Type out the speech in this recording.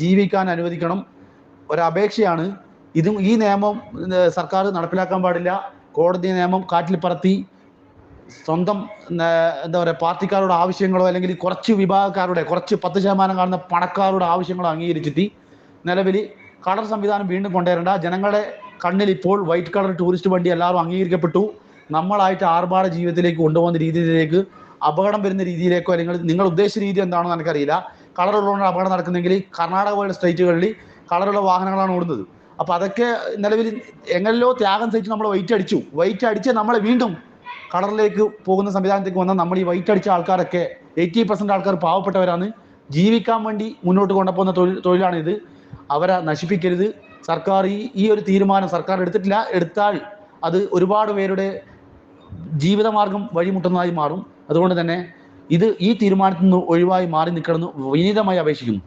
ജീവിക്കാൻ അനുവദിക്കണം. ഒരപേക്ഷയാണ്. ഇതും ഈ നിയമം സർക്കാർ നടപ്പിലാക്കാൻ പാടില്ല. കോടതി നിയമം കാറ്റിൽ പറത്തി സ്വന്തം എന്താ പറയുക പാർട്ടിക്കാരുടെ ആവശ്യങ്ങളോ അല്ലെങ്കിൽ കുറച്ച് വിഭാഗക്കാരുടെ കുറച്ച് പത്ത് ശതമാനം കാണുന്ന പണക്കാരുടെ ആവശ്യങ്ങളോ അംഗീകരിച്ചിട്ട് നിലവിൽ കളർ സംവിധാനം വീണ്ടും കൊണ്ടുവരേണ്ട. ജനങ്ങളുടെ കണ്ണിൽ ഇപ്പോൾ വൈറ്റ് കളർ ടൂറിസ്റ്റ് വണ്ടി എല്ലാവരും അംഗീകരിക്കപ്പെട്ടു. നമ്മളായിട്ട് ആർഭാട ജീവിതത്തിലേക്ക് കൊണ്ടുപോകുന്ന രീതിയിലേക്ക് അപകടം വരുന്ന രീതിയിലേക്കോ അല്ലെങ്കിൽ നിങ്ങൾ ഉദ്ദേശിച്ച രീതി എന്താണെന്ന് എനിക്കറിയില്ല. കളറുള്ളതുകൊണ്ട് അപകടം നടക്കുന്നെങ്കിൽ കർണാടക പോലുള്ള സ്റ്റേറ്റുകളിൽ കളറുള്ള വാഹനങ്ങളാണ് ഓടുന്നത്. അപ്പോൾ അതൊക്കെ നിലവിൽ എങ്ങനെയോ ത്യാഗം സഹിച്ച് നമ്മൾ വൈറ്റ് അടിച്ചു. വൈറ്റ് അടിച്ച് നമ്മളെ വീണ്ടും കളറിലേക്ക് പോകുന്ന സംവിധാനത്തേക്ക് വന്നാൽ നമ്മൾ ഈ വൈറ്റ് അടിച്ച ആൾക്കാരൊക്കെ എയ്റ്റി പെർസെന്റ് ആൾക്കാർ പാവപ്പെട്ടവരാണ്. ജീവിക്കാൻ വേണ്ടി മുന്നോട്ട് കൊണ്ടുപോകുന്ന തൊഴിൽ തൊഴിലാണിത്. അവരെ നശിപ്പിക്കരുത്. സർക്കാർ ഈ ഈ ഒരു തീരുമാനം സർക്കാർ എടുത്തിട്ടില്ല. എടുത്താൽ അത് ഒരുപാട് പേരുടെ ജീവിതമാർഗം വഴിമുട്ടുന്നതായി മാറും. അതുകൊണ്ട് തന്നെ ഇത് ഈ തീരുമാനത്തിൽ നിന്ന് ഒഴിവായി മാറി നിൽക്കണമെന്ന് വിനീതമായി അപേക്ഷിക്കുന്നു.